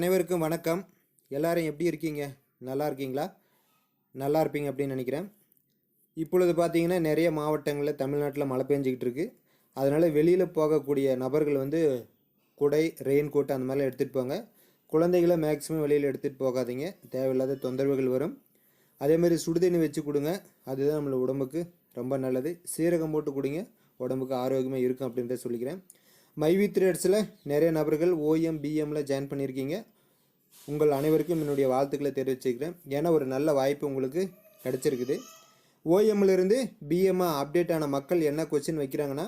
அனைவருக்கும் வணக்கம். எல்லாரும் எப்படி இருக்கீங்க? நல்லா இருக்கீங்களா? நல்லா இருப்பீங்க அப்படின்னு நினைக்கிறேன். இப்பொழுது பார்த்தீங்கன்னா நிறைய மாவட்டங்களில் தமிழ்நாட்டில் மழை பெஞ்சிக்கிட்டு இருக்கு. அதனால் வெளியில் போகக்கூடிய நபர்கள் வந்து குடை ரெயின் கோட் அந்த மாதிரிலாம் எடுத்துகிட்டு போங்க. குழந்தைகளை மேக்ஸிமம் வெளியில் எடுத்துகிட்டு போகாதீங்க. தேவையில்லாத தொந்தரவுகள் வரும். அதேமாதிரி சுடுதண்ணி வச்சு கொடுங்க. அதுதான் நம்மள உடம்புக்கு ரொம்ப நல்லது. சீரகம் போட்டு கொடுங்க. உடம்புக்கு ஆரோக்கியமாக இருக்கும் அப்படின்றத சொல்லிக்கிறேன். மைவி த்ரேட்ஸில் நிறைய நபர்கள் ஓஎம் பிஎம்மில் ஜாயின் பண்ணியிருக்கீங்க. உங்கள் அனைவருக்கும் என்னுடைய வாழ்த்துக்களை தெரிவிச்சுக்கிறேன். ஏன்னா ஒரு நல்ல வாய்ப்பு உங்களுக்கு கிடச்சிருக்குது. ஓஎம்லேருந்து பிஎம்ஆ அப்டேட் ஆன மக்கள் என்ன கொஸ்டின் வைக்கிறாங்கன்னா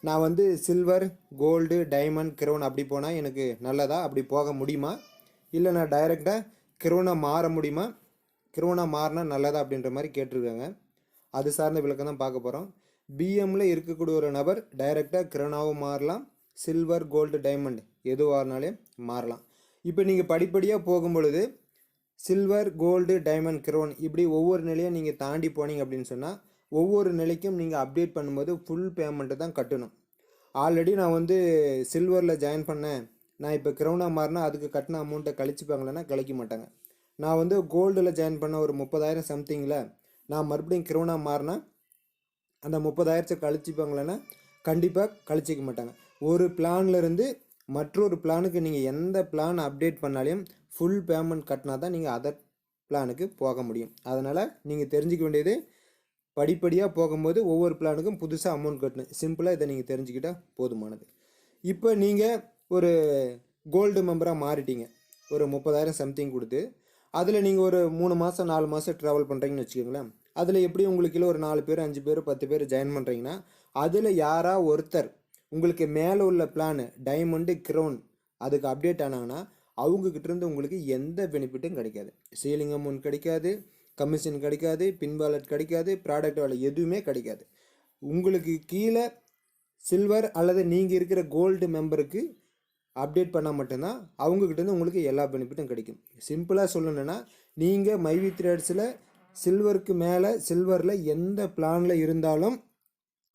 நான் வந்து சில்வர் கோல்டு டைமண்ட் கிரவுன் அப்படி போனால் எனக்கு நல்லதா? அப்படி போக முடியுமா? இல்லை நான் டைரெக்டாக கிரவுனாக மாற முடியுமா? கிரவுனாக மாறினா நல்லதா? அப்படின்ற மாதிரி கேட்டிருக்காங்க. அது சார்ந்த விளக்கம் தான் பார்க்க போகிறோம் பிஎம்மில் இருக்கக்கூடிய ஒரு நபர் டைரெக்டாக கிரவுனாகவும் மாறலாம். சில்வர் கோல்டு டைமண்ட் எதுவாகனாலே மாறலாம். இப்போ நீங்கள் படிப்படியாக போகும்பொழுது சில்வர் கோல்டு டைமண்ட் க்ரோன் இப்படி ஒவ்வொரு நிலையும் நீங்கள் தாண்டி போனீங்க அப்படின்னு சொன்னால் ஒவ்வொரு நிலைக்கும் நீங்கள் அப்டேட் பண்ணும்போது ஃபுல் பேமெண்ட்டு தான் கட்டணும். ஆல்ரெடி நான் வந்து சில்வரில் ஜாயின் பண்ணேன். நான் இப்போ க்ரௌனாக மாறினா அதுக்கு கட்டின அமௌண்ட்டை கழிச்சுப்பாங்களேன்னா கழிக்க மாட்டாங்க. நான் வந்து கோல்டில் ஜாயின் பண்ண ஒரு முப்பதாயிரம் சம்திங்கில் நான் மறுபடியும் க்ரௌனாக மாறினா அந்த முப்பதாயிரத்தை கழிச்சுப்பாங்களேன்னா கண்டிப்பாக கழிச்சிக்க மாட்டாங்க. ஒரு பிளான்லேருந்து மற்றொரு பிளானுக்கு நீங்கள் எந்த பிளான் அப்டேட் பண்ணாலையும் ஃபுல் பேமெண்ட் கட்டினா தான் நீங்கள் அதர் பிளானுக்கு போக முடியும். அதனால் நீங்கள் தெரிஞ்சுக்க வேண்டியது படிப்படியாக போகும்போது ஒவ்வொரு பிளானுக்கும் புதுசாக அமௌண்ட் கட்டணும். சிம்பிளாக இதை நீங்கள் தெரிஞ்சுக்கிட்டால் போதுமானது. இப்போ நீங்கள் ஒரு கோல்டு மெம்பராக மாறிட்டீங்க. ஒரு முப்பதாயிரம் சம்திங் கொடுத்து அதில் நீங்கள் ஒரு மூணு மாதம் நாலு மாதம் ட்ராவல் பண்ணுறீங்கன்னு வச்சுக்கோங்களேன். அதில் எப்படி உங்களுக்கு ஒரு நாலு பேர் அஞ்சு பேர் பத்து பேர் ஜாயின் பண்ணுறீங்கன்னா அதில் யாராக ஒருத்தர் உங்களுக்கு மேலே உள்ள பிளான் டைமண்டு க்ரௌன் அதுக்கு அப்டேட் ஆனாங்கன்னா அவங்கக்கிட்ட இருந்து உங்களுக்கு எந்த பெனிஃபிட்டும் கிடைக்காது. சீலிங் அமௌண்ட் கிடைக்காது கமிஷன் கிடைக்காது பின்பாலட் கிடைக்காது ப்ராடக்ட் வேலை எதுவுமே கிடைக்காது. உங்களுக்கு கீழே சில்வர் அல்லது நீங்கள் இருக்கிற கோல்டு மெம்பருக்கு அப்டேட் பண்ணால் மட்டும்தான் அவங்கக்கிட்டேருந்து உங்களுக்கு எல்லா பெனிஃபிட்டும் கிடைக்கும். சிம்பிளாக சொல்லணுன்னா நீங்கள் மைவி த்ரேட்ஸில் சில்வருக்கு மேலே சில்வரில் எந்த பிளானில் இருந்தாலும்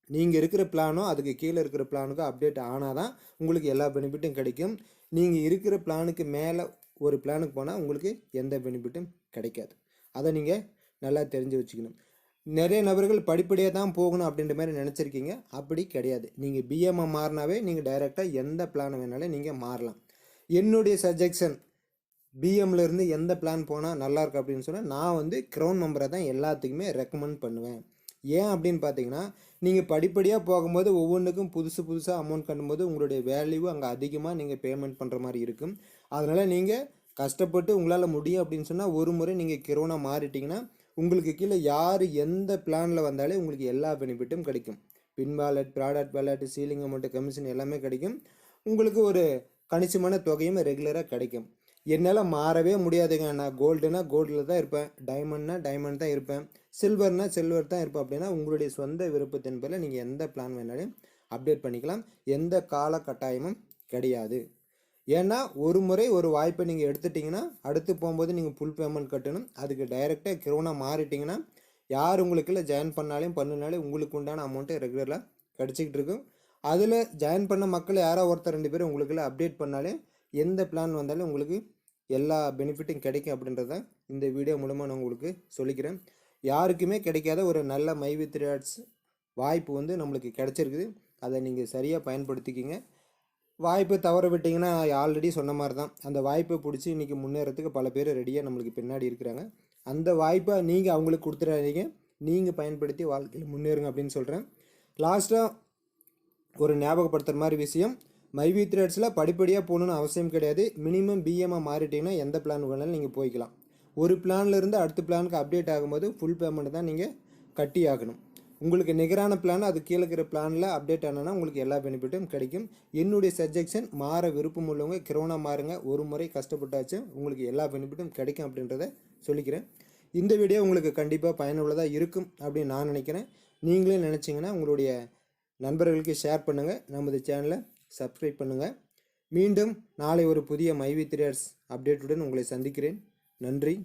நீங்கள் இருக்கிற பிளானோ அதுக்கு கீழே இருக்கிற பிளானுக்கும் அப்டேட் ஆனால் தான் உங்களுக்கு எல்லா பெனிஃபிட்டும் கிடைக்கும். நீங்கள் இருக்கிற பிளானுக்கு மேலே ஒரு பிளானுக்கு போனால் உங்களுக்கு எந்த பெனிஃபிட்டும் கிடைக்காது. அதை நீங்கள் நல்லா தெரிஞ்சு வச்சுக்கணும். நிறைய நபர்கள் படிப்படியாக தான் போகணும் அப்படின்ற மாதிரி நினச்சிருக்கீங்க. அப்படி கிடையாது. நீங்கள் பிஎம்ஐ மாறினாவே நீங்கள் டைரெக்டாக எந்த பிளான் வேணாலும் நீங்கள் மாறலாம். என்னுடைய சஜெக்ஷன் பிஎம்லேருந்து எந்த பிளான் போனால் நல்லாயிருக்கு அப்படின்னு சொன்னால் நான் வந்து க்ரௌன் மெம்பரை தான் எல்லாத்துக்குமே ரெக்கமெண்ட் பண்ணுவேன். ஏன் அப்படின்னு பார்த்தீங்கன்னா நீங்கள் படிப்படியாக போகும்போது ஒவ்வொன்றுக்கும் புதுசு புதுசாக அமௌண்ட் கட்டும்போது உங்களுடைய வேல்யூ அங்கே அதிகமாக நீங்கள் பேமெண்ட் பண்ணுற மாதிரி இருக்கும். அதனால் நீங்கள் கஷ்டப்பட்டு உங்களால் முடியும் அப்படின்னு சொன்னால் ஒரு முறை நீங்கள் கிரோனா மாறிட்டிங்கன்னா உங்களுக்கு கீழே யார் எந்த பிளானில் வந்தாலே உங்களுக்கு எல்லா பெனிஃபிட்டும் கிடைக்கும். பின் wallet product wallet ceiling amount commission எல்லாமே கிடைக்கும். உங்களுக்கு ஒரு கணிசமான தொகையும் ரெகுலராக கிடைக்கும். என்னால் மாறவே முடியாதுங்க. நான் கோல்டுனா கோல்டில் தான் இருப்பேன். டைமண்ட்னா டைமண்ட் தான் இருப்பேன். சில்வர்னா சில்வர் தான் இருப்பேன். அப்படின்னா உங்களுடைய சொந்த விருப்பத்தின் பேரில் நீங்கள் எந்த பிளான் வேணாலும் அப்டேட் பண்ணிக்கலாம். எந்த கால கட்டாயமும் கிடையாது. ஏன்னா ஒரு முறை ஒரு வாய்ப்பை நீங்கள் எடுத்துட்டிங்கன்னா அடுத்து போகும்போது நீங்கள் ஃபுல் பேமெண்ட் கட்டணும். அதுக்கு டைரெக்டாக கிரோனாக மாறிட்டிங்கன்னா யார் உங்களுக்குள்ள ஜாயின் பண்ணாலையும் பண்ணினாலே உங்களுக்கு உண்டான அமௌண்ட்டு ரெகுலராக கிடச்சிக்கிட்டு இருக்கும். அதில் ஜாயின் பண்ண மக்கள் யாரோ ஒருத்தர் ரெண்டு பேரும் உங்களுக்குள்ள அப்டேட் பண்ணாலே எந்த பிளான் வந்தாலும் உங்களுக்கு எல்லா பெனிஃபிட்டும் கிடைக்கும் அப்படின்றத இந்த வீடியோ மூலமாக நான் உங்களுக்கு சொல்லிக்கிறேன். யாருக்குமே கிடைக்காத ஒரு நல்ல மைவி த்ரீ வாய்ப்பு வந்து நம்மளுக்கு கிடச்சிருக்குது. அதை நீங்கள் சரியாக பயன்படுத்திக்கிங்க. வாய்ப்பை தவற விட்டிங்கன்னா ஆல்ரெடி சொன்ன மாதிரி தான் அந்த வாய்ப்பை பிடிச்சி இன்றைக்கி முன்னேறதுக்கு பல பேர் ரெடியாக நம்மளுக்கு பின்னாடி இருக்கிறாங்க. அந்த வாய்ப்பை நீங்கள் அவங்களுக்கு கொடுத்துடாதீங்க. நீங்கள் பயன்படுத்தி வாழ்க்கையில் முன்னேறுங்க அப்படின்னு சொல்கிறேன் லாஸ்ட்டாக ஒரு ஞாபகப்படுத்துகிற மாதிரி விஷயம். மைவி த்ரெட்ஸில் படிப்படியாக போகணுன்னு அவசியம் கிடையாது. மினிமம் பிஎம்ஐ மாறிட்டீங்கன்னா எந்த பிளான் வேணாலும் நீங்கள் போய்க்கலாம். ஒரு பிளான்லேருந்து அடுத்த பிளானுக்கு அப்டேட் ஆகும்போது ஃபுல் பேமெண்ட் தான் நீங்கள் கட்டி ஆகணும். உங்களுக்கு நிகரான பிளான் அது கீழே இருக்கிற பிளானில் அப்டேட் ஆனால் உங்களுக்கு எல்லா பெனிஃபிட்டும் கிடைக்கும். என்னுடைய சஜெக்ஷன் மாற விருப்பம் உள்ளவங்க கிரோனா மாறுங்க ஒரு முறை கஷ்டப்பட்டாச்சு உங்களுக்கு எல்லா பெனிஃபிட்டும் கிடைக்கும் அப்படின்றத சொல்லிக்கிறேன். இந்த வீடியோ உங்களுக்கு கண்டிப்பாக பயனுள்ளதாக இருக்கும் அப்படின்னு நான் நினைக்கிறேன். நீங்களே நினச்சிங்கன்னா உங்களுடைய நண்பர்களுக்கு ஷேர் பண்ணுங்கள் நமது சேனலை சப்ஸ்கிரைப் பண்ணுங்கள் மீண்டும் நாளை ஒரு புதிய மைவி த்ரியர்ஸ் அப்டேட்டுடன் உங்களை சந்திக்கிறேன். நன்றி.